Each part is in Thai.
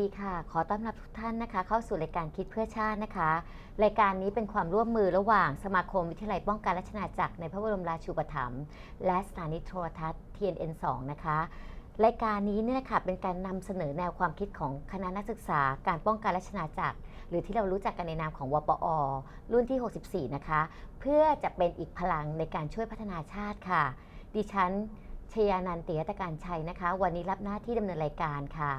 ดีค่ะ ขอต้อนรับทุกท่านนะคะ เข้าสู่รายการคิดเพื่อชาตินะคะ รายการนี้เป็นความร่วมมือระหว่างสมาคมวิทยาลัยป้องกันและชนาจักรในพระบรมราชูปถัมภ์และสถานีโทรทัศน์ TNN 2 นะคะ รายการนี้เนี่ยนะคะเป็นการนำเสนอแนวความคิดของคณะนักศึกษา การป้องกันและชนาจักร หรือที่เรารู้จักกันในนามของวปอ รุ่นที่ 64 นะคะ เพื่อจะเป็นอีกพลังในการช่วยพัฒนาชาติค่ะ ดิฉันชยานันท์เตียตะการชัยนะคะ วันนี้รับหน้าที่ดำเนินรายการค่ะ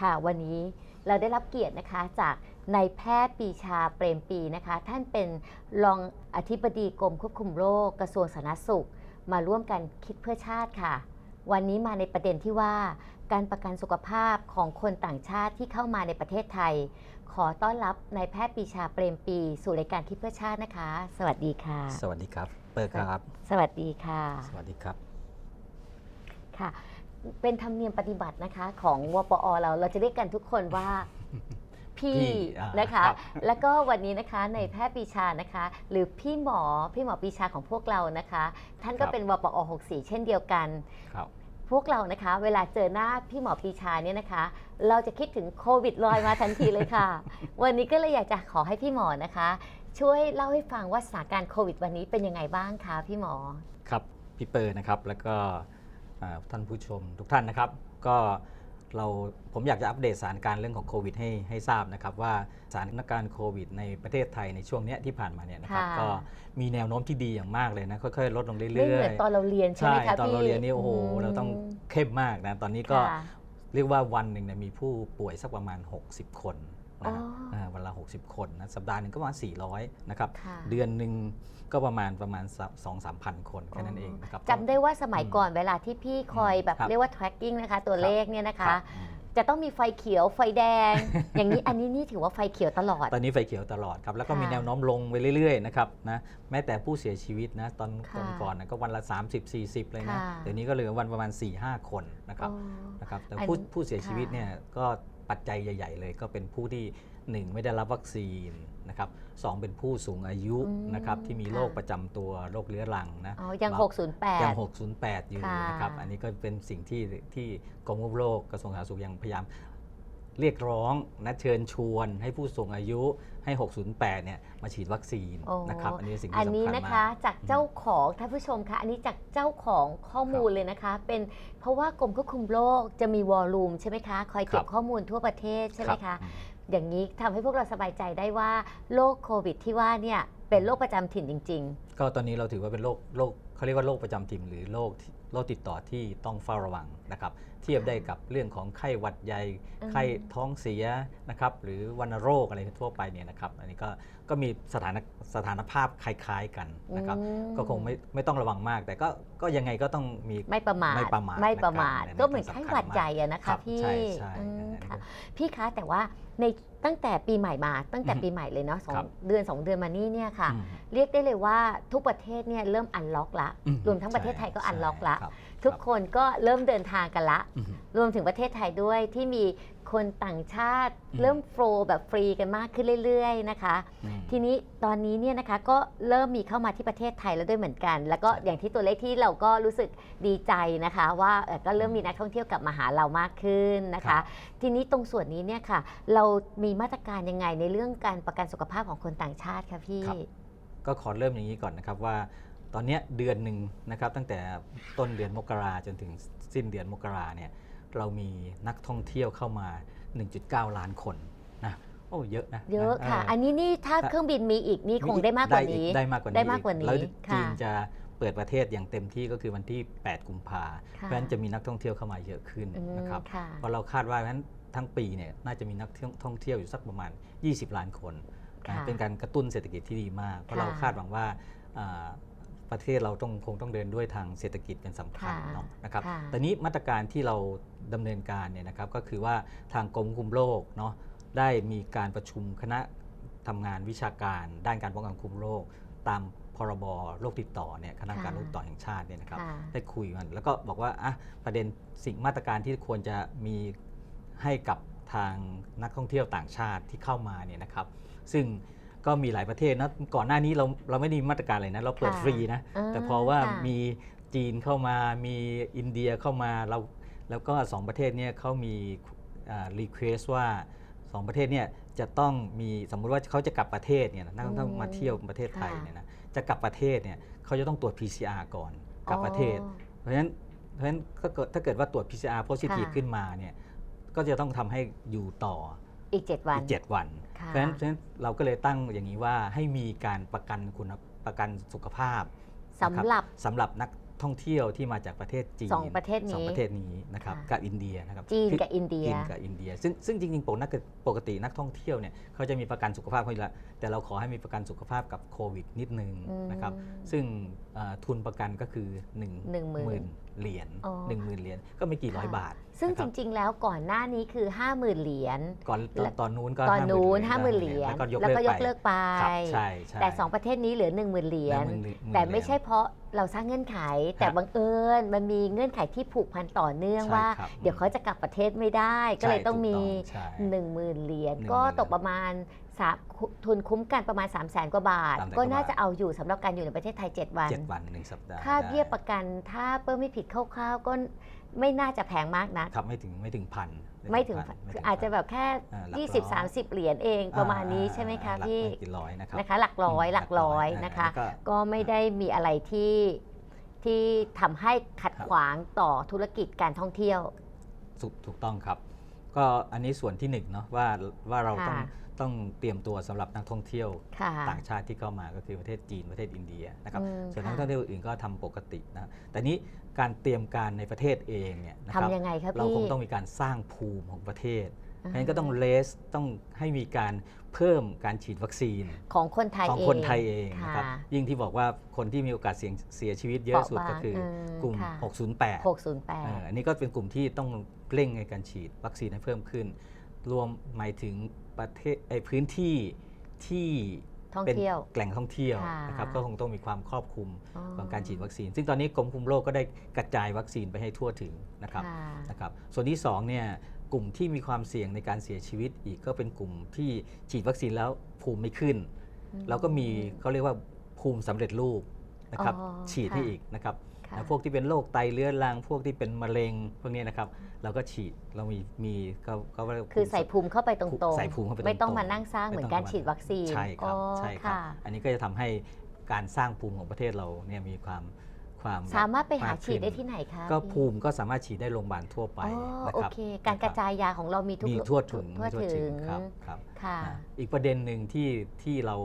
ค่ะวันนี้เราได้รับเกียรตินะคะจากนายแพทย์ปรีชาเปรมปรีนะคะ ท่านเป็นรองอธิบดีกรมควบคุมโรคกระทรวงสาธารณสุข มาร่วมกันคิดเพื่อชาติค่ะ วันนี้มาในประเด็นที่ว่า การประกันสุขภาพของคนต่างชาติที่เข้ามาในประเทศไทย ขอต้อนรับนายแพทย์ปรีชาเปรมปรีสู่รายการคิดเพื่อชาตินะคะ สวัสดีค่ะ สวัสดีครับ เปิดครับ สวัสดีค่ะ สวัสดีครับค่ะ เป็นธรรมเนียมปฏิบัตินะคะของวปอเราเราจะเรียกกันทุกคนว่าพี่พี่อ่านนะคะครับแล้วก็วันนี้นะคะในแพทย์ปรีชานะคะ หรือพี่หมอพี่หมอปรีชาของพวกเรานะคะ ท่านก็เป็นวปอ64 เช่นเดียวกันครับพวกเรานะคะ เวลาเจอหน้าพี่หมอปรีชาเนี่ยนะคะ เราจะคิดถึงโควิดลอยมาทันทีเลยค่ะ วันนี้ก็เลยอยากจะขอให้พี่หมอนะคะ ช่วยเล่าให้ฟังว่าสถานการณ์โควิดวันนี้เป็นยังไงบ้างคะพี่หมอครับพี่เปิร์นะครับแล้วก็อ่า ท่านผู้ชมทุกท่านนะครับ ก็เราผมอยากจะอัปเดตสถานการณ์เรื่องของโควิดให้ให้ทราบนะครับ ว่าสถานการณ์โควิดในประเทศไทยในช่วงเนี้ยที่ผ่านมาเนี่ยนะครับค่ะ ก็มีแนวโน้มที่ดีอย่างมากเลยนะค่อยๆลดลงเรื่อยๆไม่เหมือนตอนเราเรียนใช่ไหมคะตอนพี่เราเรียนนี่โอ้โหมเราต้องเข้มมากนะตอนนี้ก็ค่ะ เรียกว่าวันหนึ่งเนี่ยมีผู้ป่วยสักประมาณ 60 คน นะฮะอ๋ออ่าวันละ 60 คนนะสัปดาห์หนึ่งก็ประมาณ 400 นะครับค่ะเดือนหนึ่งก็ประมาณประมาณสองสามพันคนแค่นั้นเองนะครับจำได้ว่าสมัยก่อนเวลาที่พี่คอยแบบครับเรียกว่า tracking นะคะ ตัวเลขเนี่ยนะครัคะบอืมจะต้องมีไฟเขียวไฟแดง อย่างนี้อันนี้นี่ถือว่าไฟเขียวตลอด ตอนนี้ไฟเขียวตลอดครับแล้วก็ค่ะมีแนวโน้มลงไปเรื่อยๆนะครับนะแม้แต่ผู้เสียชีวิตนะตอนค่ะตอนก่อนนะก็วันละ 30-40 เลยนะค่ะเดี๋ยวนี้ก็เหลือวันประมาณ 4-5 คนนะครับอ๋อนะครับแต่อันผู้ผู้เสียชีวิตค่ะเนี่ยก็ ปัจจัยใหญ่ ๆ เลย ก็เป็นผู้ที่หนึ่งไม่ได้รับวัคซีนนะครับสองเป็นผู้สูงอายุอืมนะครับที่มีค่ะโรคประจำตัวโรคเรื้อรังนะอ๋อยังบาง608 ยัง 608 อยู่ค่ะนะครับอันนี้ก็เป็นสิ่งที่ที่กรมควบคุมโรคกระทรวงสาธารณสุขยังพยายาม เรียกร้องนะเชิญชวนให้ผู้สูงอายุให้ 608 เนี่ยมาฉีดวัคซีนโอ้นะครับอันนี้เป็นสิ่งอัที่นนี้สำคัญนะมาคะกจากเจ้าของท่านผู้ชมคะอันนี้จากเจ้าของข้อมูลเลยนะคะ เป็นเพราะว่ากรมควบคุมโรคจะมีวอลลุ่มใช่ไหมคะคอยเก็ครับบข้อมูลทั่วประเทศใช่ไหมรัคะบอืมอย่างนี้ทำให้พวกเราสบายใจได้ว่าโรคโควิดที่ว่าเนี่ยเป็นโรคประจำถิ่นจริงก็ตอนนี้เราถือว่าเป็นโรคโรคเขาเรียกว่าโรคประจำถิ่นหรือโรคที่โรคติดต่อที่ต้องเฝ้าระวังนะครับ เทียบได้กับเรื่องของไข้หวัดใหญ่อืมไข้ท้องเสียนะครับหรือวัณโรคอะไรทั่วไปเนี่ยนะครับอันนี้ก็ก็มีสถานสถานภาพคล้ายๆกันๆนะครับอืมก็คงไม่ไม่ต้องระวังมาก แต่ก็ก็ยังไงก็ต้องมีไม่ประมาทไม่ประมาทไม่ประมาทนะครับก็เหมือนไข้หวัดใหญ่อะนะครัคะบพี่ใช่ใช่อืมอันนี้ค่ะก็พี่คะแต่ว่าในตั้งแต่ปีใหม่มาตั้งแต่อือฮึปีใหม่เลยเนาะสองครับเดือนสองเดือนมานี่เนี่ยค่ะอืมเรียกได้เลยว่าทุกประเทศเนี่ยเริ่มอันล็อกละอืรวมทั้งประเทศไทยก็ใช่อันล็อกละครับ ทุกคนก็เริ่มเดินทางกันละอืมรวมถึงประเทศไทยด้วยที่มีคนต่างชาติอืมเริ่มโฟลว์แบบฟรีกันมากขึ้นเรื่อย ๆ นะคะอืมทีนี้ตอนนี้เนี่ยนะคะก็เริ่มมีเข้ามาที่ประเทศไทยแล้วด้วยเหมือนกัน แล้วก็ใช่อย่างที่ตัวเลขที่เราก็รู้สึกดีใจนะคะ ว่าเอ่อก็เริ่มมีนักท่องเที่ยวกลับมาหาเรามากขึ้นนะครัคะบทีนี้ตรงส่วนนี้เนี่ยค่ะ เรามีมาตรการยังไงในเรื่องการประกันสุขภาพของคนต่างชาติคะพี่ครับก็ขอเริ่มอย่างนี้ก่อนนะครับว่า ตอนเนี้ยเดือนหนึ่งนะครับตั้งแต่ต้นเดือนมกราจนถึงสิ้นเดือนมกราเนี่ยเรามีนักท่องเที่ยวเข้ามา 1.9 ล้านคนนะโอ้เยอะนะเยอะนค่ะ อันนี้นี่ถ้าถ้าเครื่องบินมีอีกนี่คงได้มากกว่าอีนี้ได้มากกว่านี้ได้มากกว่านี้แล้วค่ะจีนจะเปิดประเทศอย่างเต็มที่ก็คือวันที่ 8 กุมภาค่ะเพราะฉะนั้นจะมีนักท่องเที่ยวเข้ามาเยอะขึ้นอืมนะครับค่ะเพราะเราคาดว่าเพราะฉะนั้นทั้งปีเนี่ยน่าจะมีนักท่องเที่ยวอยู่สักประมาณ 20 ล้านคนค่ะนะเป็นการกระตุ้นเศรษฐกิจที่ดีมาก เพราะค่ะเราคาดหวังว่าอ่า ประเทศเราต้องคงต้องเดินด้วยทางเศรษฐกิจเป็นสำคัญค่ะเนาะนะครับค่ะแต่นี้มาตรการที่เราดำเนินการเนี่ยนะครับก็คือว่าทางกรมควบคุมโรคเนาะได้มีการประชุมคณะทำงานวิชาการด้านการป้องกันคุมโรคตามพรบโรคติดต่อเนี่ยคณะกรรมการค่ะโรคติดต่อแห่งชาติเนี่ยนะครับค่ะได้คุยกันแล้วก็บอกว่าอะประเด็นสิ่งมาตรการที่ควรจะมีให้กับทางนักท่องเที่ยวต่างชาติที่เข้ามาเนี่ยนะครับ ซึ่ง ก็มีหลายประเทศนะก่อนหน้านี้เราเราไม่ได้มีมาตรการเลยนะเราเปิดค่ะฟรีนะอ่าแต่พอว่าค่ะมีจีนเข้ามามีอินเดียเข้ามาเราแล้วก็สองประเทศเนี่ยเขามีรีเควสว่าสองประเทศเนี่ยจะต้องมีสมมุติว่าเขาจะกลับประเทศเนี่ยนะนักท่องเที่ยวมาเที่ยวประเทศไทยค่ะเนี่ยนะจะกลับประเทศเนี่ยเขาจะต้องตรวจ PCR ก่อนกลับประเทศอ๋อเพราะฉะนั้นเพราะฉะนั้นถ้าเกิดถ้าเกิดว่าตรวจ PCR positive ค่ะขึ้นมาเนี่ยก็จะต้องทำให้อยู่ต่อ อีก 7 วัน อีก 7 วัน ค่ะเพราะฉะนั้นเพราะฉะนั้นเราก็เลยตั้งอย่างนี้ว่าให้มีการประกันคุณประกันสุขภาพสำหรับสำหรับนักท่องเที่ยวที่มาจากประเทศจีนสองประเทศนี้สองประเทศนี้นะครับค่ะ กับอินเดียนะครับจีนคือ กับอินเดีย จีนกับอินเดียซึ่งซึ่งจริงๆปกติปกตินักท่องเที่ยวเนี่ยเขาจะมีประกันสุขภาพเขาอยู่แล้วแต่เราขอให้มีประกันสุขภาพกับโควิดนิดนึงอืมนะครับซึ่งเอ่อทุนประกันก็คือ1นึ่งหนึ่งหมื่นเหรียญอ๋อหนึ่งหมื่นเหรียญก็ไม่กี่ร้อยค่ะบาท ซึ่งนะคจรับริง ๆ แล้วก่อนหน้านี้คือ 50,000เหรียญก่อนตอนตอนนู้นก็ตอนนู้น50,000 50,000เหรียญแล้วก็ยกแล้วเลิก็กยไปกเลิกไปครับใช่ใช่แต่ 2 ประเทศนี้เหลือ 10,000เหรียญหมื่นแต่เหรียญไม่ใช่เพราะเราสร้างเงื่อนไข แต่บังเอิญมันมีเงื่อนไขที่ผูกพันต่อเนื่องใช่ว่าครับเดี๋ยวเขาจะกลับประเทศไม่ได้ ก็เลยต้องมีใช่10,000เหรียญ10,000ก็ตกประมาณ สามทุนคุ้มกันประมาณ 3 0 0แสนกว่าบาท 300,000 ก็น่าบาทจะเอาอยู่สำหรับการอยู่ในประเทศไทย 7 วัน เจ็ดวันหนึ่งสัปดาห์ค่าเบี้ยได้ประกันถ้าเปิ้ลไม่ผิดคร่าวๆก็ไม่น่าจะแพงมากนักครับไม่ถึงไม่ถึงพันไม่ถึงพันคืออาจจะแบบแค่อ่าหลัก20ร้อย30 เหรียญเองประมาณนี้ใช่ไหมคะหลักพี่ไม่กี่ร้อยนะครับนะคะ หลักร้อยหลักร้อยนะคะ แล้วก็ ก็ไม่ได้มีอะไรที่ที่ทำให้ขัดครับ ขวางต่อธุรกิจการท่องเที่ยว ถูกถูกต้องครับ ก็อันนี้ส่วนที่หนึ่งเนาะว่าว่าเราต้องค่ะ ต้องเตรียมตัวสำหรับนักท่องเที่ยวค่ะต่างชาติที่เข้ามาก็คือประเทศจีนประเทศอินเดียนะครับอืมส่วนนักค่ะท่องเที่ยวอื่นก็ทำปกตินะแต่นี้การเตรียมการในประเทศเองเนี่ยนะครับทำยังไงครับเราพี่คงต้องมีการสร้างภูมิของประเทศเพอ่าราะฉะนั้นก็ต้องเลสต้องให้มีการเพิ่มการฉีดวัคซีนของคนไทยของเองคนไทยเองนะครับค่ะยิ่งที่บอกว่าคนที่มีโอกาสเสี่ยงเสียชีวิตเยอะสุดเปราะบางก็คืออมกลุ่มค่ะ608เอ่อ608อันนี้ก็เป็นกลุ่มที่ต้องเร่งในการฉีดวัคซีนให้เพิ่มขึ้น รวมหมายถึง ประเทศไอ้พื้นที่ที่ท่องเป็นเที่ยว แหล่งท่องเที่ยวค่ะนะครับก็คงต้องมีความครอบคลุมอ๋อ ของการฉีดวัคซีน ซึ่งตอนนี้กรมคุมโรคก็ได้กระจายวัคซีนไปให้ทั่วถึงนะครับค่ะนะครับส่วนที่สองเนี่ยกลุ่มที่มีความเสี่ยงในการเสียชีวิตอีกก็เป็นกลุ่มที่ฉีดวัคซีนแล้วภูมิไม่ขึ้น อืมเราก็มีเขาเรียกว่าภูมิสำเร็จรูปนะครับอ๋อฉีดให้ค่ะ อีกนะครับค่ะ นะพวกที่เป็นโรคไตเรื้อรัง พวกที่เป็นมะเร็งพวกนี้นะครับเราก็ฉีดเรามีมีก็ก็เรียกว่าคือใส่ภูมิเข้าไปตรงๆใส่ภูมิเข้าไปตรงๆไม่ต้องมานั่งสร้างเหมือนการไต้งฉีดวัคซีนใช่ครับอ๋อใช่ครับค่ะอันนี้ก็จะทำให้การสร้างภูมิของประเทศเราเนี่ยมีความความสามารถไปหามกฉีดได้ขึ้นที่ไหนคะก็พี่ภูมิก็สามารถฉีดได้โรงพยาบาลทั่วไปอ๋อนะโอครับเค การกระจายยาของเรามีทุกมีทั่วถึงทั่วมีถึงครับครับค่ะนะอีกประเด็นหนึ่งที่ที่เรา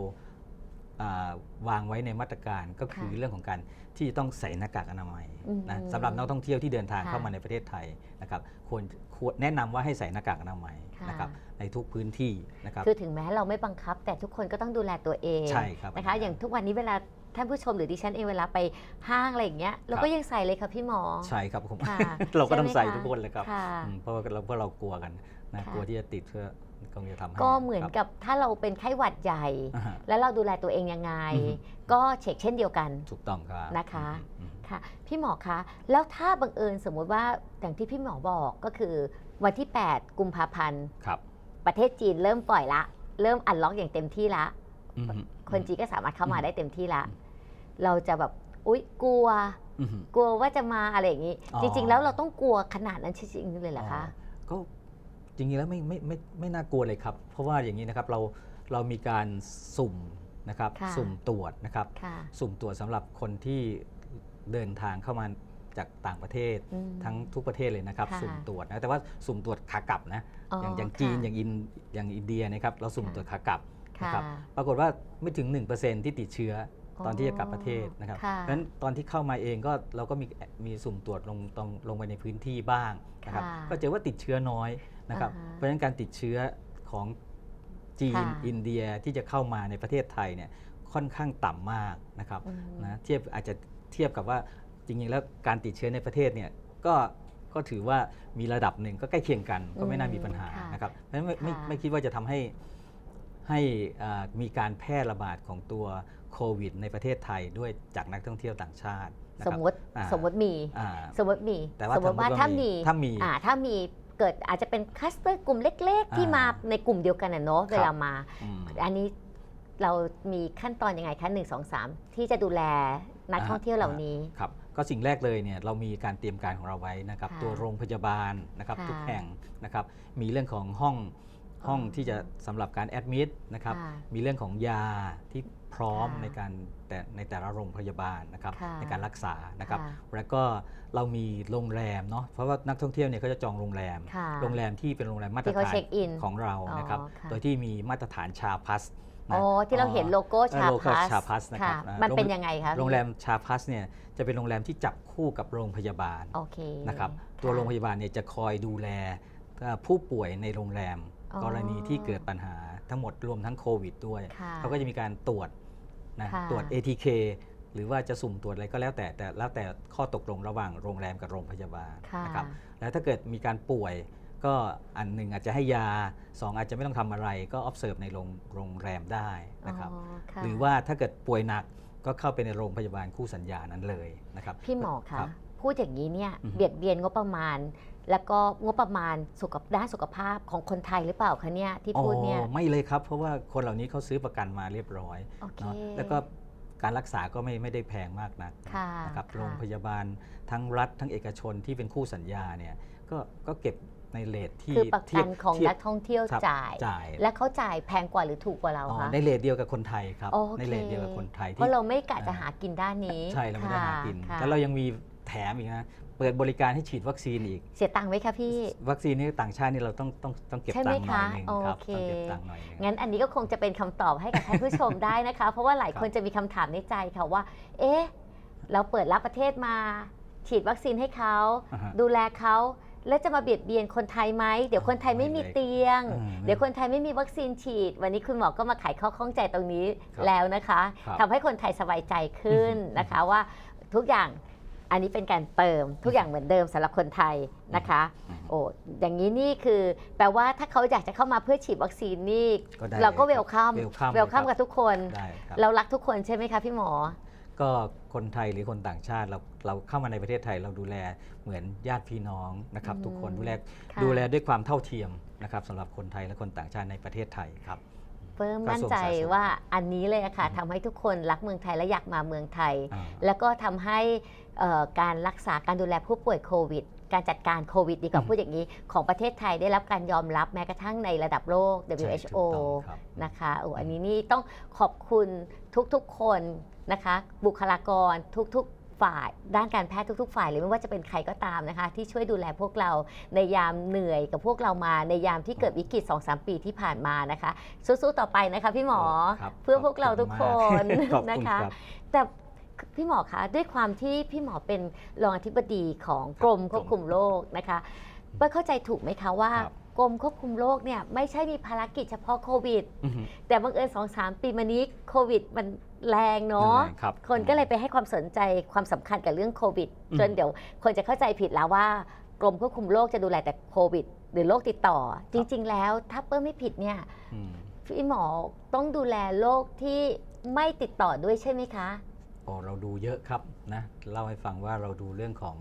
อ่าวางไว้ในมาตรการก็คือค่ะเรื่องของการ ที่ต้องใส่หน้ากากอนามัยอืมนะสำหรับนักท่องเที่ยวที่เดินทางค่ะเข้ามาในประเทศไทยนะครับควรควรแนะนำว่าให้ใส่หน้ากากอนามัยค่ะนะครับในทุกพื้นที่นะครับคือถึงแม้เราไม่บังคับ แต่ทุกคนก็ต้องดูแลตัวเองใช่ครับนะคะอย่างทุกวันนี้เวลาท่านผู้ชมหรือดิฉันเองเวลาไปห้างอะไรอย่างเงี้ยเราก็ยังใส่เลยค่ะพี่หมอใช่ครับผมค่ะเราก็ต้องใช่ใส่ไหมคะทุกคนเลยครับค่ะอืมเพราะว่าเราเพราะเรากลัวกันนะค่ะกลัวที่จะติดเพื่อ ก็จะทำให้ก็เหมือนครับ กับถ้าเราเป็นไข้หวัดใหญ่ อ่าฮะแล้วเราดูแลตัวเองยังไง อือฮึ ก็เช็คเช่นเดียวกัน ถูกต้องครับนะคะ อืมค่ะ พี่หมอคะ แล้วถ้าบังเอิญสมมุติว่าอย่างที่พี่หมอบอกก็คือวันที่ 8 กุมภาพันธ์ ครับ ประเทศจีนเริ่มปล่อยละ เริ่มอันล็อกอย่างเต็มที่ละ อืม คนจีนก็สามารถเข้ามาอืม ได้เต็มที่ละอืมเราจะแบบ อุ๊ย กลัว อืม กลัวว่าจะมาอะไรอย่างนี้ อ๋อ จริง ๆ แล้วเราต้องกลัวขนาดนั้นจริงๆเลยเหรอคะ ก็ จริงๆแล้วไม่ไม่ไม่ไม่น่ากลัวเลยครับ เพราะว่าอย่างนี้นะครับเราเรามีการสุ่มนะครับค่ะ สุ่มตรวจนะครับ ค่ะ สุ่มตรวจสำหรับคนที่เดินทางเข้ามาจากต่างประเทศ อืม ทั้งทุกประเทศเลยนะครับ ค่ะสุ่มตรวจนะแต่ว่าสุ่มตรวจขากลับนะอ๋ออย่างอย่างค่ะจีนอย่างอินอย่างอินเดียนะครับเราสุ่มค่ะ ตรวจขากลับค่ะนะครับปรากฏว่าไม่ถึง 1%ที่ติดเชื้อออตอนที่จะกลับประเทศนะครับค่ะเพราะฉะนั้นตอนที่เข้ามาเองก็เราก็มีมีสุ่มตรวจลงตรงลงไปในพื้นที่บ้างนะครับค่ะ ก็เจอว่าติดเชื้อน้อย นะครับอ่าฮะเพราะฉะนั้นการติดเชื้อของจีนค่ะอินเดียที่จะเข้ามาในประเทศไทยเนี่ยค่อนข้างต่ำมากนะครับอืมนะเทียบอาจจะเทียบกับว่าจริงๆแล้วการติดเชื้อในประเทศเนี่ยก็ก็ถือว่ามีระดับหนึ่งก็ใกล้เคียงกันก็ไม่น่ามีปัญหาค่ะนะครับเพราะฉะนั้นไม่ไม่ค่ะไม่คิดว่าจะทำให้ให้อ่ามีการแพร่ระบาดของตัวโควิด ในประเทศไทยด้วยจากนักท่องเที่ยวต่างชาตินะสคมรับมติอ่าสมมติมีอ่าสมมติมีแต่ว่าสมมติว่าสมมุติว่าถ้ามีถ้ามีอ่าถ้ามี เกิดอาจจะเป็นคลัสเตอร์กลุ่มเล็ก ๆ ที่อ่ามมาในกลุ่มเดียวกันน่ะเนาะครับเวลามาอืมอันนี้เรามีขั้นตอนยังไงคะหนึ่งสองสามที่จะดูแลนักท่องเที่ยวเหล่านี้ครับก็สิ่งแรกเลยเนี่ยเรามีการเตรียมการของเราไว้นะครับค่ะตัวโรงพยาบาลนะครับค่ะทุกแห่งนะครับ มีเรื่องของห้องห้องอ๋อที่จะสำหรับการแอดมิดนะครับค่ะมีเรื่องของยาที่พร้อมค่ะในการ แต่ในแต่ละโรงพยาบาลนะครับค่ะในการรักษานะครับค่ะแล้วก็เรามีโรงแรมเนาะเพราะว่านักท่องเที่ยวเนี่ยเขาจะจองโรงแรมค่ะโรงแรมที่เป็นโรงแรมมาตรที่เขาฐานเช็คอินของเรานะครับอ๋อค่ะโดยที่มีมาตรฐานชาพัสนะอ๋อที่เราเห็นโลโก้เออชาโลโก้พัสชาพัสนะครับอ่ามัมันเป็นโรงยังไงคะพี่โรงแรมชาพัสเนี่ยจะเป็นโรงแรมที่จับคู่กับโรงพยาบาลโอเคนะครับตัวโรงพยาบาลเนี่ยจะคอยดูแลเอ่อผู้ป่วยในโรงแรมอ๋อกรณีที่เกิดปัญหาทั้งหมดรวมทั้งโควิดด้วยค่ะเขาก็จะมีการตรวจ นะค่ะตรวจ ATK หรือว่าจะสุ่มตรวจอะไรก็แล้วแต่แต่แล้วแต่ข้อตกลงระหว่างโรงแรมกับโรงพยาบาลค่ะนะครับแล้วถ้าเกิดมีการป่วยก็อันหนึ่งอาจจะให้ยาสองอาจจะไม่ต้องทำอะไรก็ observe ในโรงโรงแรมได้นะครับอ๋อค่ะหรือว่าถ้าเกิดป่วยหนักก็เข้าไปในโรงพยาบาลคู่สัญญานั้นเลยนะครับ พี่หมอคะรับพูดอย่างนี้เนี่ยอือฮึเบียดเบียนงบประมาณ แล้วก็งบประมาณสุขภาพด้านสุขภาพของคนไทยหรือเปล่าคะเนี่ยที่พูดเนี่ยอ๋อไม่เลยครับ เพราะว่าคนเหล่านี้เขาซื้อประกันมาเรียบร้อยโอเคเนาะแล้วก็การรักษาก็ไม่ไม่ได้แพงมากนักค่ะนะครับค่ะโรงพยาบาลทั้งรัฐทั้งเอกชนที่เป็นคู่สัญญาเนี่ยก็ก็เก็บในเลทที่คือประเทีกัยนบของเทียบนักท่องเที่ยวครับจ่ายจ่าย และเขาจ่ายแพงกว่าหรือถูกกว่าเราอ๋อคะในเลทเดียวกับคนไทยครับโอเคในเลทเดียวกับคนไทยเพที่ราะเราไม่กะจะอ่าหากินด้านนี้ ใช่เราไม่ได้หากินค่ะแล้วเรายังมีแถมอีกนะ เปิดบริการให้ฉีดวัคซีนอีก เสียตังค์ไหมคะพี่ วัคซีนนี่ต่างชาตินี่เราต้องต้องต้องเก็บใช่ไหมตังค์หน่อยคะหนึงครับโอเคต้องเก็บตังค์หน่อยหนึงงั้นอันนี้ก็คงจะเป็นคำตอบให้กับท่านผู้ชมได้นะคะ เพราะว่าหลายครับคนจะมีคำถามในใจค่ะว่า เอ๊ะเราเปิดรับประเทศมา ฉีดวัคซีนให้เขาอ่าฮะดูแลเขาแล้วจะมาเบียดเบียนคนไทยไหม เดี๋ยวคนไทยไม่มีไม่เลยเตียงอืมเดี๋ยวคนไทยไม่มีวัคซีนฉีด วันนี้คุณหมอก็มาไขข้อข้องใจตรงนี้ครับแล้วนะคะครับทำให้คนไทยสบายใจขึ้นอืมนะคะว่าทุกอย่าง อันนี้เป็นการเติมทุกอย่างเหมือนเดิมสำหรับคนไทยนะคะอืมโอ้อย่างนี้นี่คือแปลว่าถ้าเขาอยากจะเข้ามาเพื่อฉีดวัคซีนนี่ก็ได้เราก็ลเวยคลรับคัม welcome เวลคัมเลยครับกับทุกคน ได้ครับเรารักทุกคนใช่ไหมคะพี่หมอ ก็คนไทยหรือคนต่างชาติเราเราเข้ามาในประเทศไทยเราดูแลเหมือนญาติพี่น้องนะครับอืมทุกคนดูแลค่ะ ดูแลด้วยความเท่าเทียมนะครับสำหรับคนไทยและคนต่างชาติในประเทศไทยครับเพิ่มกระมั่นทรวงใจสาธารณสุขว่าอันนี้เลยอะค่ะอืมทำให้ทุกคนรักเมืองไทยและอยากมาเมืองไทย อ่า แล้วก็ทำให้เอ่อ การรักษาการดูแลผู้ป่วยโควิด การจัดการโควิดดีกว่าอืมพูดอย่างนี้ ของประเทศไทยได้รับการยอมรับแม้กระทั่งในระดับโลกใช่ถูก WHO ต้องครับนะคะโอ้อันนี้นี่ต้องขอบคุณทุกๆคนนะคะ บุคลากรทุกๆฝ่ายด้านการแพทย์ทุก ๆ ฝ่ายเลยไม่ว่าจะเป็นใครก็ตามนะคะ ที่ช่วยดูแลพวกเราในยามเหนื่อยกับพวกเรามาในยามที่เกิดวิกฤต2-3ปีที่ผ่านมานะคะ สู้ๆต่อไปนะคะพี่หมอครับเพื่อพวกเราทุกคนขอบณนะคะรับแต่ พี่หมอคะด้วยความที่พี่หมอเป็นรองอธิบดีของกรมควบคุมโรคนะคะเป้ยเข้าใจถูกไหมคะว่าครับ กรมควบคุมโรคเนี่ยไม่ใช่มีภารกิจเฉพาะโควิด อือฮึแต่บังเอิญสองสามปีมานี้โควิดมันแรงเนาะยังไงครับ คนก็เลยไปให้ความสนใจความสำคัญกับเรื่องโควิด อืม จนเดี๋ยวคนจะเข้าใจผิดแล้วว่ากรมควบคุมโรคจะดูแลแต่โควิด หรือโรคติดต่อ จริง ๆ แล้วถ้าเปิ้ลไม่ผิดเนี่ยอืมพี่หมอต้องดูแลโรคที่ไม่ติดต่อด้วยใช่ไหมคะ โอ้เราดูเยอะครับนะเล่าให้ฟังว่าเราดูเรื่องของ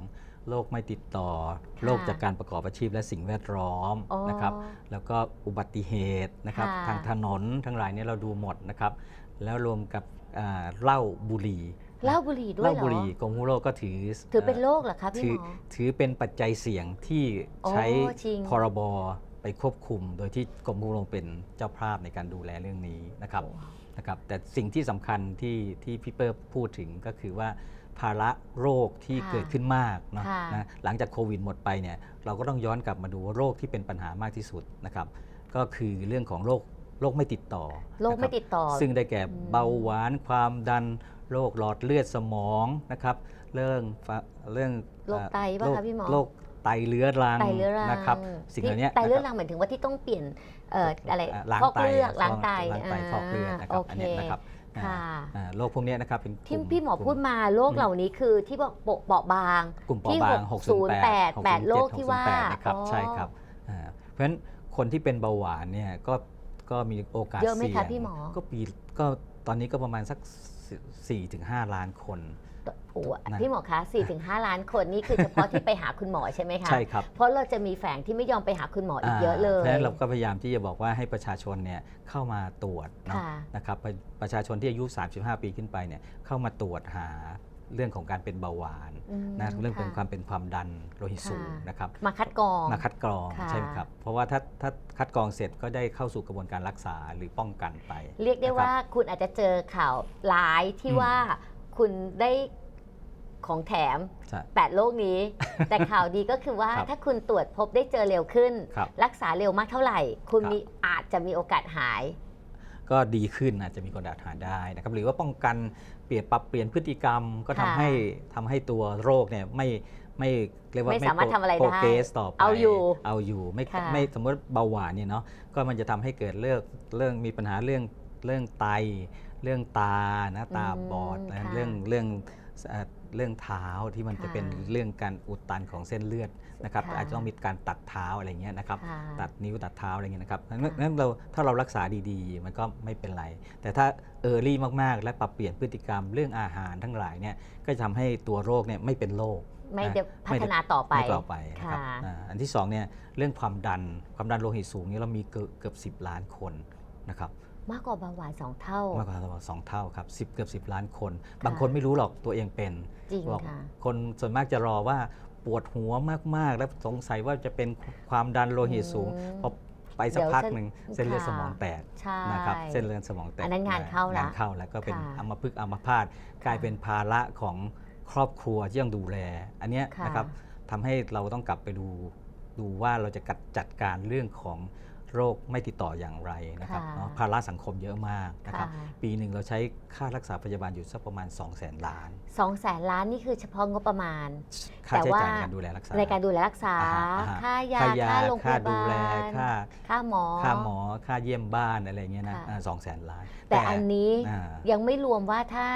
โรคไม่ติดต่อค่ะโรคจากการประกอบอาชีพและสิ่งแวดล้อมอ๋อนะครับ แล้วก็อุบัติเหตุนะครับค่ะทางถนนทั้งหลายเนี่ยเราดูหมดนะครับ แล้วรวมกับอ่าเหล้าบุหรี่เหล้าบุหรี่ด้เหวยล้าเหรบุอหรี่กรมควบคุมโรคก็ถือ ถือเป็นเโรคเหรอคะพี่ถือหมอถือเป็นปัจจัยเสี่ยงที่โอ้ใช้จริงพรบไปควบคุม โดยที่กรมควบคุมโรคเป็นเจ้าภาพในการดูแลเรื่องนี้นะครับ นะครับแต่สิ่งที่สำคัญที่ที่พี่เปิ้ลพูดถึงก็คือว่าภาระโรคที่ค่ะเกิดขึ้นมากเนอะค่ะ นะหลังจากโควิดหมดไปเนี่ยเราก็ต้องย้อนกลับมาดูว่าโรคที่เป็นปัญหามากที่สุดนะครับก็คือเรื่องของโรคโรคไม่ติดต่อโรคไม่นะบ ติดต่อ ซึ่งได้แก่อืม เบาหวานความดันโรคหลอดเลือดสมองนะครับ เรื่องฟะเรื่องโรคไตป่ะโรคะพี่หมอ โรค ไตเลื้อรังไตเรื้อรังนะครับสิ่งเหล่านี้ที่ไตเรื้อนะครับงหมายถึงว่าที่ต้องเปลี่ยนเอ่ออะไรอ่าล้างฟอกไตเลือดล้างไตล้างไตฟอกเลือดนะครับโออันเคเนี้ยนะครับค่ะอ่าโรคพวกเนี้ยนะครับเป็นกที่ลุ่มพี่หมอกลุ่พูดมาโรคเหล่านี้คือที่บอกเปราะเบาะบางกลุ่มเปราะที่บางหกศูนย์แปด608แปดโรคที่ว่า608นะครับอ๋อใช่ครับอ่าเพราะฉะนั้นคนที่เป็นเบาหวานเนี่ยก็ก็มีโอกาสเยอะไหมคะสี่งพี่หมอก็ปีก็ตอนนี้ก็ประมาณสัก4ถึง5ล้านคน โอ้โหนะพี่หมอคะ4-5ถึงล้านคนนี่คือเฉพาะที่ไปหาคุณหมอใช่ไหมคะ ใช่ครับเพราะเราจะมีแฝงที่ไม่ยอมไปหาคุณหมออีกเยอะเลยเพราะฉะนั้นเราก็พยายามที่จะบอกว่าให้ประชาชนเนี่ยเข้ามาตรวจเนาะค่ะนะครับประประชาชนที่อายุ 35 ปีขึ้นไปเนี่ยเข้ามาตรวจหาเรื่องของการเป็นเบาหวานอืมนะเรื่องเป็นค่ะความเป็นความดันโลหิตสูงค่ะ นะครับมาคัดกรอง มาคัดกรองค่ะ ใช่ไหมครับเพราะว่าถ้าถ้าคัดกรองเสร็จก็ได้เข้าสู่กระบวนการรักษาหรือป้องกันไป เรียกได้นะครับว่าคุณอาจจะเจอข่าวร้ายที่อืมว่าคุณได้ ของแถม ใช่แปดโรคนี้ แต่ข่าวดีก็คือว่าครับถ้าคุณตรวจพบได้เจอเร็วขึ้น ครับรักษาเร็วมากเท่าไหร่ คุณครับ มีอาจจะมีโอกาสหาย ก็ดีขึ้นอาจจะมีคนดาดหารได้นะครับหรือว่าป้องกันเปลี่ยนปรับเปลี่ยนพฤติกรรมก็ทำค่ะให้ทำให้ตัวโรคเนี่ยไม่ไม่เรียกว่าไม่สามารถทำอะไรได้โปรเกรสต่อไปเอาอยู่เอาอยู่ไม่ค่ะไม่สมมติเบาหวานเนี่ยเนาะก็มันจะทำให้เกิดเรื่องเรื่องมีปัญหาเรื่องเรื่องไต เรื่องตานะตาบอดอืมนะค่ะ เรื่องเรื่องเอ่อ เรื่องเท้าที่มันจะค่ะเป็นเรื่องการอุดตันของเส้นเลือดนะครับค่ะอาจจะต้องมีการตัดเท้าอะไรเงี้ยนะครับค่ะตัดนิ้วตัดเท้าอะไรเงี้ยนะครับงั้นค่ะงั้นเราถ้าเรารักษาดีๆ มันก็ไม่เป็นไร แต่ถ้าเออร์ลี่มากๆ และปรับเปลี่ยนพฤติกรรมเรื่องอาหารทั้งหลายเนี่ยก็จะทำให้ตัวโรคเนี่ยไม่เป็นโรคไม่นะได้พัฒนาต่อไปไม่ต่อไปนะครับค่ะอ่าอันที่สองเนี่ยเรื่องความดันความดันโลหิตสูงเนี่ยเรามีเกือบเกือบสิล้านคนนะครับ มากกว่าเบาหวานสองเท่า มากกว่าสองเท่าครับสิบเกือบสิบล้านคน บางคนไม่รู้หรอกตัวเองเป็นจริงบอกค่ะคนส่วนมากจะรอว่าปวดหัวมาก ๆ แล้วสงสัยว่าจะเป็นความดันโลหิตสูงอืม พอไปสักเดี๋ยวพักเส้นหนึ่งเส้นเลือดค่ะสมองแตกใช่ นะครับเส้นเลือดสมองแตกอันนั้นงานเข้าละงานเข้าแล้วก็เป็นค่ะอัมพฤกษ์อัมพาตกลายเป็นภาระของครอบครัวที่ต้องดูแล อันเนี้ยค่ะ นะครับทำให้เราต้องกลับไปดูดูว่าเราจะกัดจัดการเรื่องของ โรคไม่ติดต่ออย่างไรนะครับค่ะ เนาะภาระสังคมเยอะมากนะครับค่ะ ปีหนึ่งเราใช้ค่ารักษาพยาบาลอยู่สักประมาณ 2 0 0 0 0 0ล้านสองแสนล้านนี่คือเฉพาะงบประมาณ ค่าแต่ใช้ว่าจ่ายในการดูแลรักษา ในการดูแลรักษา อ่าฮะอ่าฮะ ค่ายา ค่ายาค่าโรงพค่ายาดูบาแลล ค่าค่าหมอ ค่าหมอค่าเยี่ยมบ้านอะไรเงี้ยนะค่ะ สองแสนล้านแต่อันนี้อ่า ยังไม่รวมว่าถ้า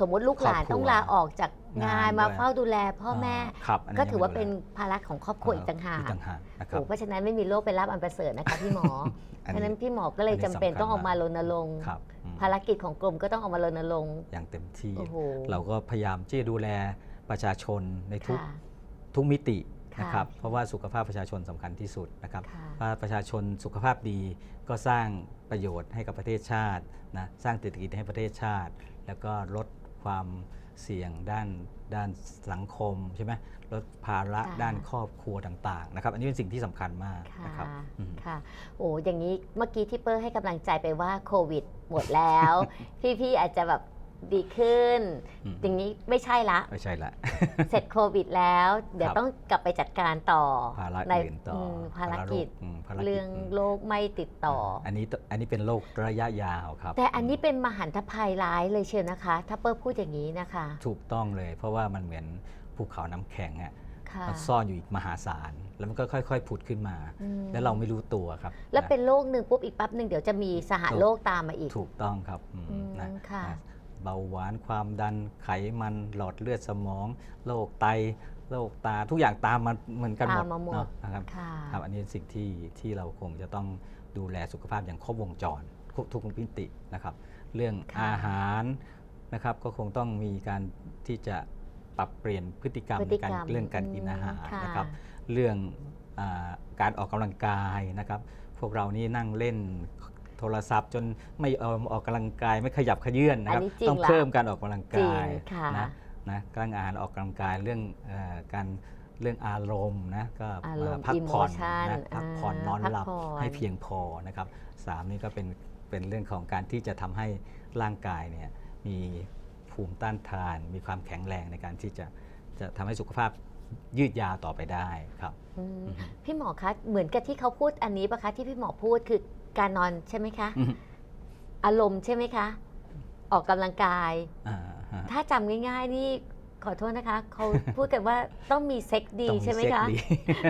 สมมติลูกหลานครอบครัว ต้องลาออกจาก งานงานมาด้วยเฝ้าดูแลพ่อแม่ ครับอันนี้ก็ถือว่ายังไม่เป็นดูแลภาระของครอบครัวอีกต่างหากอีกต่างหากนะครับ โอ้เพราะฉะนั้นไม่มีโรคไปรับอันประเสริฐนะคะพี่หมออันเพราะฉะนี้นั้นพี่หมอก็เลยอันนี้จำเป็นสำคัญต้องออกมามากรณรงค์ครับอืมภารกิจของกรมก็ต้องออกมารณรงค์อย่างเต็มที่ โอ้โหเราก็พยายามที่จะดูแลประชาชนในทุกค่ะ ทุกมิติค่ะนะครับ เพราะว่าสุขภาพประชาชนสำคัญที่สุดนะครับค่ะ ถ้าประชาชนสุขภาพดีก็สร้างประโยชน์ให้กับประเทศชาตินะสร้างเศรษฐกิจให้ประเทศชาติ แล้วก็ลดความ เสี่ยงด้านด้านสังคมใช่ไหมลดภาระค่ะด้านครอบครัวต่างๆนะครับ อันนี้เป็นสิ่งที่สำคัญมากนะครับค่ะอืมค่ะโอ้อย่างนี้เมื่อกี้ที่เปิ้ลให้กำลังใจไปว่าโควิดหมดแล้ว พี่ๆอาจจะแบบ ดีขึ้น อืม อย่างนี้ไม่ใช่ละ ไม่ใช่ละ เสร็จโควิดแล้ว เดี๋ยวครับ ต้องกลับไปจัดการต่อภาระในอื่นต่อมภารกิจโคอืมภารกิจเรื่องมโรคไม่ติดต่อออันนี้ตอันนี้เป็นโรคระยะยาวครับแต่อันนี้เป็นมหันตภัยร้ายเลยเชียวนะคะ ถ้าเปิ้ลพูดอย่างนี้นะคะถูกต้องเลย เพราะว่ามันเหมือนภูเขาน้ำแข็งอะค่ะมันซ่อนอยู่อีกมหาศาล แล้วมันก็ค่อย ๆ ผุดขึ้นมา อืมแล้วเราไม่รู้ตัวครับแล้วะ เป็นโรคหนึ่งปุ๊บอีกแป๊บหนึ่งเดี๋ยวจะมีสหโรคตามมาอีก ถูกต้องครับอืมอืมนะค่ะ นะ เบาหวานความดันไขมันหลอดเลือดสมองโรคไตโรคตาทุกอย่างตามมาเหมือนกันหมดตามมาหมดเนาะนะครับค่ะครับอันนี้เป็นสิ่งที่ที่เราคงจะต้องดูแลสุขภาพอย่างครบวงจรทุกทุกมิตินะครับ เรื่องค่ะอาหารนะครับก็คงต้องมีการที่จะปรับเปลี่ยนพฤติกรรมพฤในติการกรรมเรื่องการกินอืมอาหารค่ะนะครับ เรื่องอาการออกกำลังกายนะครับ พวกเรานี่นั่งเล่น โทรศัพท์ จนไม่เอาออกกำลังกายไม่ขยับขยื่นนะครับ อันนี้จริงต้องละ เพิ่มการออกกำลังจริงกายค่ะ นะนะการอาหารออกกำลังกายเรื่องเออการเรื่องอารมณ์นะก็อารมณ์พักผ่อน emotion นะพักผ่อนอ่านอนหลับพักผ่อน ให้เพียงพอนะครับสามนี่ก็เป็นเป็นเรื่องของการที่จะทำให้ร่างกายเนี่ยมีภูมิต้านทาน มีความแข็งแรงในการที่จะจะทำให้สุขภาพยืดยาวต่อไปได้ครับอืมอือฮึพี่หมอคะเหมือนกับที่เขาพูดอันนี้ปะคะที่พี่หมอพูดคือ การนอนใช่ไหมคะอืมอารมณ์ใช่ไหมคะ ออกกำลังกายอ่าฮะถ้าจำง่าย ๆ นี่ขอโทษนะคะเขาพูดกันว่าต้องมีเซ็กดีต้องใช่ไหมเซ็กคะดี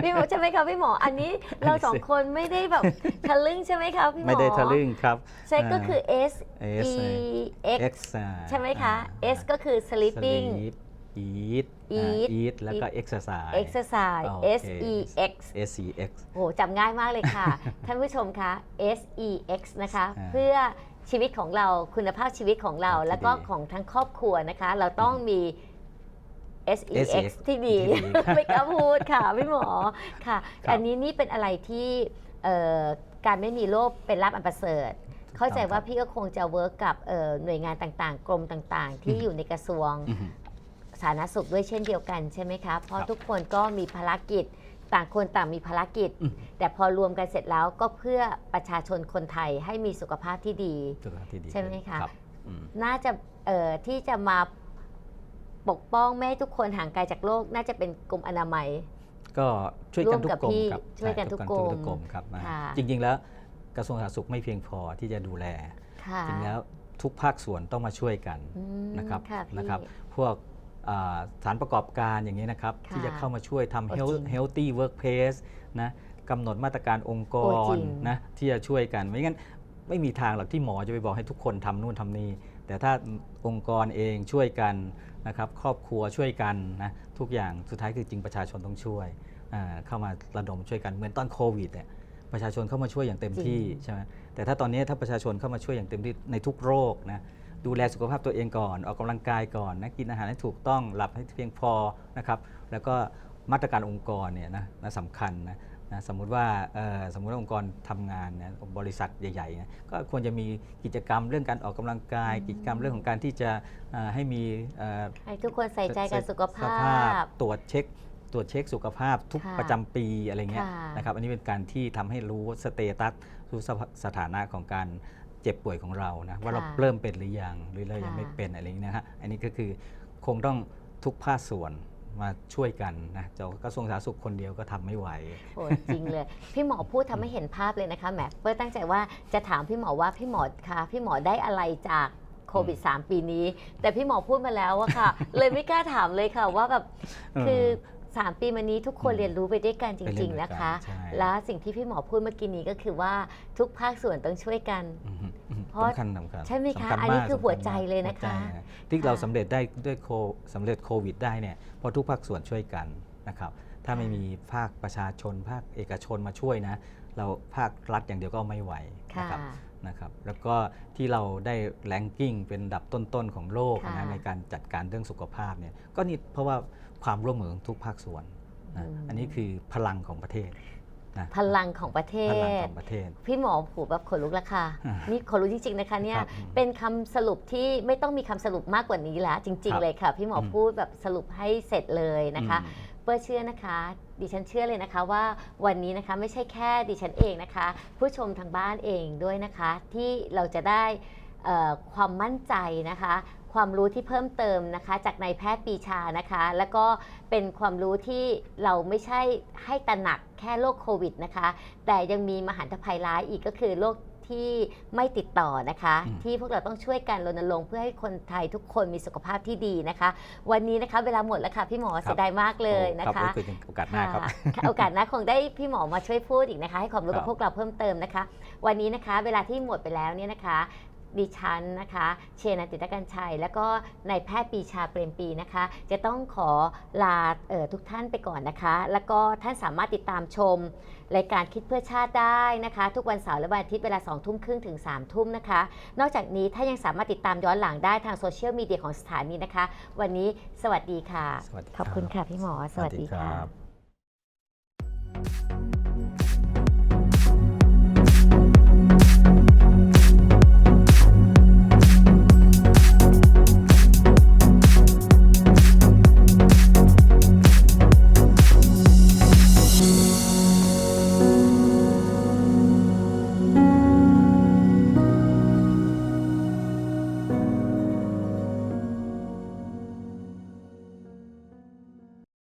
พี่หมอใช่ไหมคะพี่หมออันนี้เราสองคนไม่ได้แบบทะลึ่งใช่ไหมคะพี่หมอไม่ได้ทะลึ่งครับเซ็กก็คือ S S E X X อ่าใช่ไหมคะอ่า S ก็คือ sleeping sleep eat Eat eat แล้วก็ exercise exercise โอเค S E X S E X โหจำง่ายมากเลยค่ะ ท่านผู้ชมคะ S E X นะคะ อ่าเพื่อชีวิตของเราคุณภาพชีวิตของเรา ที่แล้วก็ดีของทั้งครอบครัวนะคะ เราต้องมี S E X SEX ที่ดี ที่ดีไม่กล้าพูดค่ะ พี่หมอค่ะ ครับ อันนี้นี่เป็นอะไรที่เอ่อการไม่มีโรคเป็นลาบอันประเสริฐ เข้าใจว่าพี่ก็คงจะเวิร์กกับเอ่อหน่วยงานต่างๆ กรมต่างๆ ที่อยู่ในกระทรวง อือฮึ สาธารณสุขด้วยเช่นเดียวกันใช่ไหมคะเพราะครับทุกคนก็มีภารกิจต่างคนต่างมีภารกิจอืมแต่พอรวมกันเสร็จแล้วก็เพื่อประชาชนคนไทยให้มีสุขภาพที่ดี สุขภาพที่ดีใช่ไหมคะรับอืมน่าจะเอ่อที่จะมาปกป้องไม่ให้ทุกคนห่างไกลจากโรคน่าจะเป็นกรมอนามัย ก็ช่วยกันทุกกรมร่วมกับพี่ครับช่วยกันใทุกกรมทุกกรมครับนะค่ะ จริง ๆ แล้วกระทรวงสาธารณสุขไม่เพียงพอที่จะดูแล ค่ะจริงแล้วทุกภาคส่วนต้องมาช่วยกัน อืมนะครับค่ะพี่ นะครับพวกอ่า สถานประกอบการอย่างนี้นะครับ ค่ะที่จะเข้ามาช่วยทำ โอ้ health จริง healthy workplace นะกำหนดมาตรการองค์กโอ้จรริง นะที่จะช่วยกัน ไม่งั้นไม่มีทางหรอกที่หมอจะไปบอกให้ทุกคนทำนู่นทำนี่แต่ถ้าองค์กรเองช่วยกันนะครับ ครอบครัวช่วยกันนะทุกอย่างสุดท้ายคือจริงประชาชนต้องช่วยอ่าเข้ามาระดมช่วยกันเหมือนตอนโควิดเนี่ยประชาชนเข้ามาช่วยอย่างเต็มที่จริง ใช่ไหมแต่ถ้าตอนนี้ถ้าประชาชนเข้ามาช่วยอย่างเต็มที่ในทุกโรคนะ ดูแลสุขภาพตัวเองก่อน ออกกำลังกายก่อนนะกินอาหารให้ถูกต้องหลับให้เพียงพอนะครับ แล้วก็มาตรการองค์กรเนี่ยนะนะสำคัญนะนะสมมุติว่าเอ่อสมมุติว่าองค์กรทำงานนะบริษัทใหญ่ๆนะก็ควรจะมีกิจกรรมเรื่องการออกกำลังกาย กิจกรรมเรื่องของการที่จะเอ่อให้มีเอ่อให้ทุกคนใส่ใจกับสุขภาพ ตรวจเช็คตรวจเช็คสุขภาพทุกค่ะประจำปีอะไรเงี้ยค่ะนะครับอันนี้เป็นการที่ทำให้รู้สเตตัสรู้สภาสถานะของการ เจ็บป่วยของเรานะว่าเราค่ะเริ่มเป็นหรือยังหรือเรายังค่ะไม่เป็นอะไรอย่างนี้นะฮะอันนี้ก็คือคงต้องทุกภาคส่วนมาช่วยกันนะจะกระทรวงสาธารณสุขคนเดียวก็ทำไม่ไหวโอ้จริงเลย พี่หมอพูดทำให้เห็นภาพเลยนะคะแหมเปิ้ลตั้งใจว่าจะถามพี่หมอว่าพี่หมอคะพี่หมอได้อะไรจากโควิด 3 ปีนี้ แต่พี่หมอพูดมาแล้วอะค่ะ เลยไม่กล้าถามเลยค่ะว่าแบบเออคือ 3 ปีมานี้ทุกคนอืมเรียนรู้ไปด้วยกันจไปเรีริยงนๆด้วยกันนะคะใช่ แล้วสิ่งที่พี่หมอพูดเมื่อกี้นี้ก็คือว่าทุกภาคส่วนต้องช่วยกัน อืมอืมอืมเพราะสำคัญสำคัญใช่ไหมคะสำญอันนี้มากคือสำญหัวใจมากเลยนะคะ หัวใจนะที่เราค่ะสำเร็จได้ด้วยโคสำเร็จโควิดได้เนี่ยเพราะทุกภาคส่วนช่วยกันนะครับถ้าไม่มีภาคประชาชน ภาคเอกชนมาช่วยนะ เราภาครัฐอย่างเดียวก็ไม่ไหวค่ะนะครับนะครับแล้วก็ที่เราได้แรงกิ้งเป็นอันดับต้นๆของโลกค่ะนะในการจัดการเรื่องสุขภาพเนี่ยก็นี่เพราะว่า ความร่วมมือของทุกภาคส่วนนะอืมอันนี้คือพลังของประเทศนะพลังของประเทพลังศของประเทศ พี่หมอผูแบบขนลุกแล้วค่ะอ่านี่นี่ขนลุกจริงๆนะคะเนี่ยครับเป็นคำสรุปที่ไม่ต้องมีคำสรุปมากกว่านี้แล้วจริงครัๆบเลยค่ะ พี่หมออมพูดแบบสรุปให้เสร็จเลยนะคะอืมเปิ้ลเชื่อนะคะ ดิฉันเชื่อเลยนะคะว่าวันนี้นะคะไม่ใช่แค่ดิฉันเองนะคะ ผู้ชมทางบ้านเองด้วยนะคะ ที่เราจะได้เอ่อความมั่นใจนะคะ ความรู้ที่เพิ่มเติมนะคะ จากนายแพทย์ปรีชานะคะ แล้วก็เป็นความรู้ที่เราไม่ใช่ให้ตระหนักแค่โรคโควิดนะคะ แต่ยังมีมหันตภัยร้ายอีกก็คือโรคที่ไม่ติดต่อนะคะอืมที่พวกเราต้องช่วยกันรณรงค์เพื่อให้คนไทยทุกคนมีสุขภาพที่ดีนะคะ วันนี้นะคะเวลาหมดแล้วค่ะพี่หมอเสียดายมากเลยนะโอ้คะรับไว้คุยกันโอกาสหน้าครับค่ะโอกาสหน้าคงได้พี่หมอมาช่วยพูดอีกนะคะ ให้ความรู้ครักับบพวกเราเพิ่มเติมนะคะ วันนี้นะคะ เวลาที่หมดไปแล้วเนี่ยนะคะ ดิฉันนะคะ เชนันติตกันชัย แล้วก็นายแพทย์ปรีชาเปรมปรีนะคะ จะต้องขอลาเอ่อทุกท่านไปก่อนนะคะ แล้วก็ท่านสามารถติดตามชม รายการคิดเพื่อชาติได้นะคะ ทุกวันเสาร์และวันอาทิตย์เวลา2ทุ่มครึ่งถึง3ทุ่มนะคะ นอกจากนี้ถ้ายังสามารถติดตามย้อนหลังได้ทางโซเชียลมีเดียของสถานีนะคะ วันนี้สวัสดีค่ะสวัสดีขอบคุณครับค่ะพี่หมอ สวัสดีครัค่ะบ